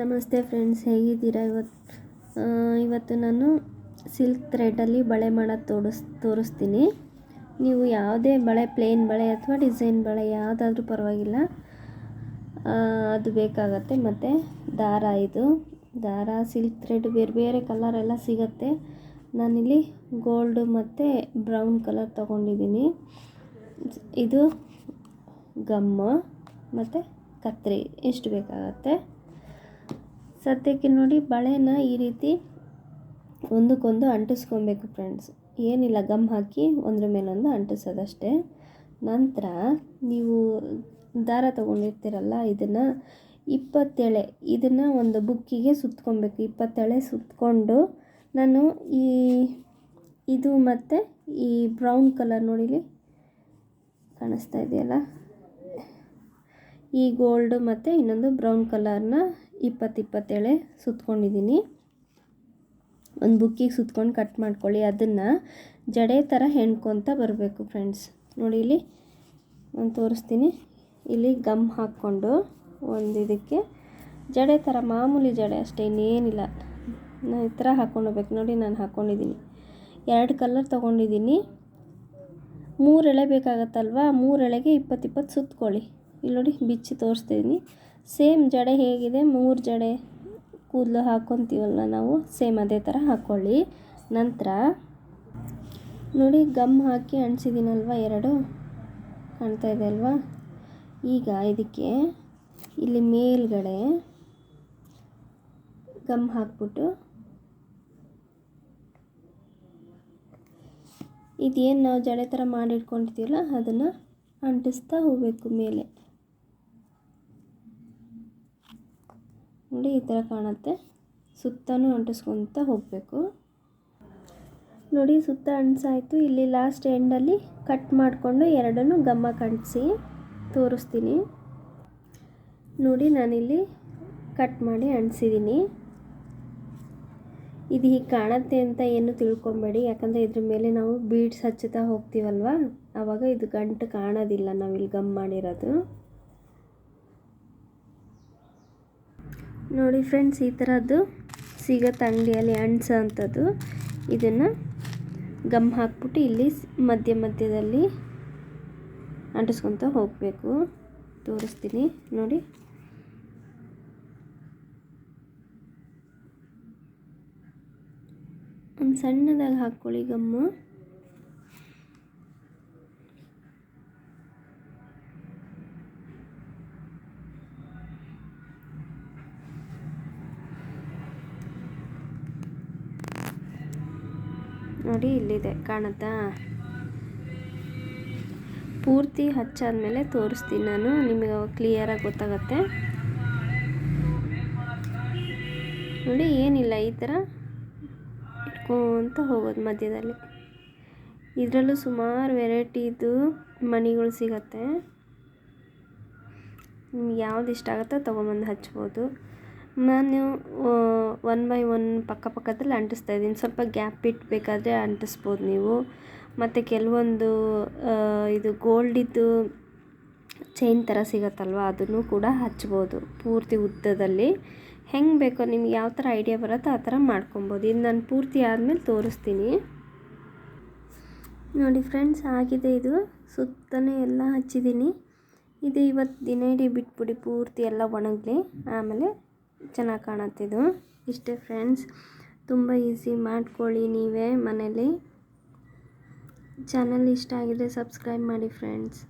ನಮಸ್ತೆ ಫ್ರೆಂಡ್ಸ್, ಹೇಗಿದ್ದೀರಾ ಇವತ್ತು ಇವತ್ತು ನಾನು ಸಿಲ್ಕ್ ಥ್ರೆಡಲ್ಲಿ ಬಳೆ ಮಾಡೋದು ತೋರಿಸ್ ತೋರಿಸ್ತೀನಿ. ನೀವು ಯಾವುದೇ ಬಳೆ, ಪ್ಲೇನ್ ಬಳೆ ಅಥವಾ ಡಿಸೈನ್ ಬಳೆ ಯಾವುದಾದ್ರೂ ಪರವಾಗಿಲ್ಲ. ಅದು ಬೇಕಾಗತ್ತೆ. ಮತ್ತು ದಾರ ಇದು. ದಾರ, ಸಿಲ್ಕ್ ಥ್ರೆಡ್ ಬೇರೆ ಬೇರೆ ಕಲರ್ ಎಲ್ಲ ಸಿಗತ್ತೆ. ನಾನಿಲ್ಲಿ ಗೋಲ್ಡು ಮತ್ತು ಬ್ರೌನ್ ಕಲರ್ ತೊಗೊಂಡಿದ್ದೀನಿ. ಇದು ಗಮ್ಮು ಮತ್ತು ಕತ್ರಿ. ಎಷ್ಟು ಬೇಕಾಗತ್ತೆ? ಸದ್ಯಕ್ಕೆ ನೋಡಿ ಬಳೆನ ಈ ರೀತಿ ಒಂದಕ್ಕೊಂದು ಅಂಟಿಸ್ಕೊಬೇಕು ಫ್ರೆಂಡ್ಸ್ ಏನಿಲ್ಲ ಗಮ್ ಹಾಕಿ ಒಂದ್ರ ಮೇಲೊಂದು ಅಂಟಿಸೋದಷ್ಟೇ. ನಂತರ ನೀವು ದಾರ ತೊಗೊಂಡಿರ್ತೀರಲ್ಲ, ಇದನ್ನು ಇಪ್ಪತ್ತೆಳೆ, ಇದನ್ನು ಒಂದು ಬುಕ್ಕಿಗೆ ಸುತ್ಕೊಬೇಕು. ಇಪ್ಪತ್ತೆಳೆ ಸುತ್ಕೊಂಡು ನಾನು ಈ ಇದು ಮತ್ತು ಈ ಬ್ರೌನ್ ಕಲರ್ ನೋಡಿಲಿ ಕಾಣಿಸ್ತಾ ಇದೆಯಲ್ಲ? ಈ ಗೋಲ್ಡ್ ಮತ್ತು ಇನ್ನೊಂದು ಬ್ರೌನ್ ಕಲರ್ನ ಇಪ್ಪತ್ತು ಇಪ್ಪತ್ತೇಳೆ ಸುತ್ಕೊಂಡಿದ್ದೀನಿ. ಒಂದು ಬುಕ್ಕಿಗೆ ಸುತ್ಕೊಂಡು ಕಟ್ ಮಾಡ್ಕೊಳ್ಳಿ, ಅದನ್ನು ಜಡೆ ಥರ ಹೆಣ್ಕೊತ ಬರಬೇಕು ಫ್ರೆಂಡ್ಸ್. ನೋಡಿ ಇಲ್ಲಿ ನಾನು ತೋರಿಸ್ತೀನಿ. ಇಲ್ಲಿ ಗಮ್ ಹಾಕ್ಕೊಂಡು ಒಂದು ಇದಕ್ಕೆ ಜಡೆ ಥರ ಮಾಮೂಲಿ ಜಡೆ ಅಷ್ಟೇ, ಇನ್ನೇನಿಲ್ಲ. ನಾನು ಈ ಥರ ಹಾಕ್ಕೊಂಡು ಹೋಗ್ಬೇಕು. ನೋಡಿ ನಾನು ಹಾಕ್ಕೊಂಡಿದ್ದೀನಿ ಎರಡು ಕಲರ್ ತೊಗೊಂಡಿದ್ದೀನಿ. ಮೂರು ಎಳೆ ಮೂರೆಳೆಗೆ ಮೂರು ಎಳೆಗೆ ಇಪ್ಪತ್ತು ಇಪ್ಪತ್ತು ಸುತ್ಕೊಳ್ಳಿ. ಇಲ್ಲಿ ನೋಡಿ ಬಿಚ್ಚಿ ತೋರಿಸ್ತಿದ್ದೀನಿ ಸೇಮ್ ಜಡೆ ಹೇಗಿದೆ, ಮೂರು ಜಡೆ ಕೂದಲು ಹಾಕ್ಕೊತೀವಲ್ಲ ನಾವು, ಸೇಮ್ ಅದೇ ಥರ ಹಾಕ್ಕೊಳ್ಳಿ ನಂತರ ನೋಡಿ ಗಮ್ ಹಾಕಿ ಅಂಟಿಸಿದ್ದೀನಲ್ವ ಎರಡು? ಕಾಣ್ತಾ ಇದೆ ಅಲ್ವಾ? ಈಗ ಇದಕ್ಕೆ ಇಲ್ಲಿ ಮೇಲ್ಗಡೆ ಗಮ್ ಹಾಕ್ಬಿಟ್ಟು ಇದೇನು ನಾವು ಜಡೆ ಥರ ಮಾಡಿಟ್ಕೊಂಡಿದ್ದೀವಲ್ಲ, ಅದನ್ನು ಅಂಟಿಸ್ತಾ ಹೋಗಬೇಕು ಮೇಲೆ. ನೋಡಿ ಈ ಥರ ಕಾಣುತ್ತೆ. ಸುತ್ತನೂ ಅಂಟಿಸ್ಕೊತ ಹೋಗಬೇಕು. ನೋಡಿ, ಸುತ್ತ ಅಂಟಿಸಾಯಿತು. ಇಲ್ಲಿ ಲಾಸ್ಟ್ ಎಂಡಲ್ಲಿ ಕಟ್ ಮಾಡಿಕೊಂಡು ಎರಡನ್ನು ಗಮ್ಮ ಕಂಟಿಸಿ ತೋರಿಸ್ತೀನಿ. ನೋಡಿ, ನಾನಿಲ್ಲಿ ಕಟ್ ಮಾಡಿ ಅಂಟಿಸಿದ್ದೀನಿ ಇದು ಹೀಗೆ ಕಾಣುತ್ತೆ ಅಂತ ಏನು ತಿಳ್ಕೊಬೇಡಿ. ಯಾಕಂದರೆ ಇದ್ರ ಮೇಲೆ ನಾವು ಬೀಡ್ಸ್ ಹಚ್ಚುತ್ತಾ ಹೋಗ್ತೀವಲ್ವ? ಆವಾಗ ಇದು ಗಂಟು ಕಾಣೋದಿಲ್ಲ ನಾವಿಲ್ಲಿ ಗಮ್ ಮಾಡಿರೋದು. ನೋಡಿ ಫ್ರೆಂಡ್ಸ್, ಈ ಥರದ್ದು ಸಿಗತ್ತೆ ಅಂಗಡಿಯಲ್ಲಿ ಅಂಟ್ಸೋ ಅಂಥದ್ದು. ಇದನ್ನು ಗಮ್ ಹಾಕ್ಬಿಟ್ಟು ಇಲ್ಲಿ ಮಧ್ಯ ಮಧ್ಯದಲ್ಲಿ ಅಂಟಿಸ್ಕೊತ ಹೋಗಬೇಕು. ತೋರಿಸ್ತೀನಿ. ನೋಡಿ. ಒಂದು ಸಣ್ಣದಾಗಿ ಹಾಕ್ಕೊಳ್ಳಿ ಗಮ್ಮು. ನೋಡಿ ಇಲ್ಲಿದೆ ಕಾಣುತ್ತಾ? ಪೂರ್ತಿ ಹಚ್ಚಾದ್ಮೇಲೆ ತೋರಿಸ್ತೀನಿ ನಾನು, ನಿಮಗೆ ಕ್ಲಿಯರಾಗಿ ಗೊತ್ತಾಗತ್ತೆ. ನೋಡಿ, ಏನಿಲ್ಲ, ಈ ಥರ ಇಟ್ಕೊಂತ ಹೋಗೋದು ಮಧ್ಯದಲ್ಲಿ. ಇದರಲ್ಲೂ ಸುಮಾರು ವೆರೈಟಿದು ಮಣಿಗಳು ಸಿಗತ್ತೆ. ನಿಮ್ಗೆ ಯಾವ್ದು ಇಷ್ಟ ಆಗುತ್ತೋ ತೊಗೊಂಬಂದು ಹಚ್ಬೋದು. ನಾನು ಒನ್ ಬೈ ಒನ್ ಪಕ್ಕ ಪಕ್ಕದಲ್ಲಿ ಅಂಟಿಸ್ತಾ ಇದ್ದೀನಿ. ಸ್ವಲ್ಪ ಗ್ಯಾಪ್ ಬಿಟ್ಟು ಅಂಟಿಸ್ಬೋದು ನೀವು. ಮತ್ತು ಕೆಲವೊಂದು ಇದು ಗೋಲ್ಡಿದ್ದು ಚೈನ್ ಥರ ಸಿಗತ್ತಲ್ವ, ಅದನ್ನು ಕೂಡ ಹಚ್ಬೋದು ಪೂರ್ತಿ ಉದ್ದದಲ್ಲಿ. ಹೆಂಗೆ ಬೇಕೋ, ನಿಮ್ಗೆ ಯಾವ ಥರ ಐಡಿಯಾ ಬರುತ್ತೋ ಆ ಥರ ಮಾಡ್ಕೊಬೋದು. ಇದು ನಾನು ಪೂರ್ತಿ ಆದಮೇಲೆ ತೋರಿಸ್ತೀನಿ. ನೋಡಿ ಫ್ರೆಂಡ್ಸ್ ಆಗಿದೆ ಇದು. ಸುತ್ತಲೂ ಎಲ್ಲ ಹಚ್ಚಿದ್ದೀನಿ. ಇದು ಇವತ್ತು ದಿನ ಇಡೀ ಬಿಟ್ಬಿಡಿ, ಪೂರ್ತಿ ಎಲ್ಲ ಒಣಗಲಿ. ಆಮೇಲೆ ಚೆನ್ನಾಗಿ ಕಾಣತ್ತಿದು ಇಷ್ಟೇ ಫ್ರೆಂಡ್ಸ್ ತುಂಬ ಈಸಿ ಮಾಡ್ಕೊಳ್ಳಿ ನೀವೇ ಮನೇಲಿ. ಚಾನಲ್ ಇಷ್ಟ ಆಗಿದ್ರೆ ಸಬ್ಸ್ಕ್ರೈಬ್ ಮಾಡಿ ಫ್ರೆಂಡ್ಸ್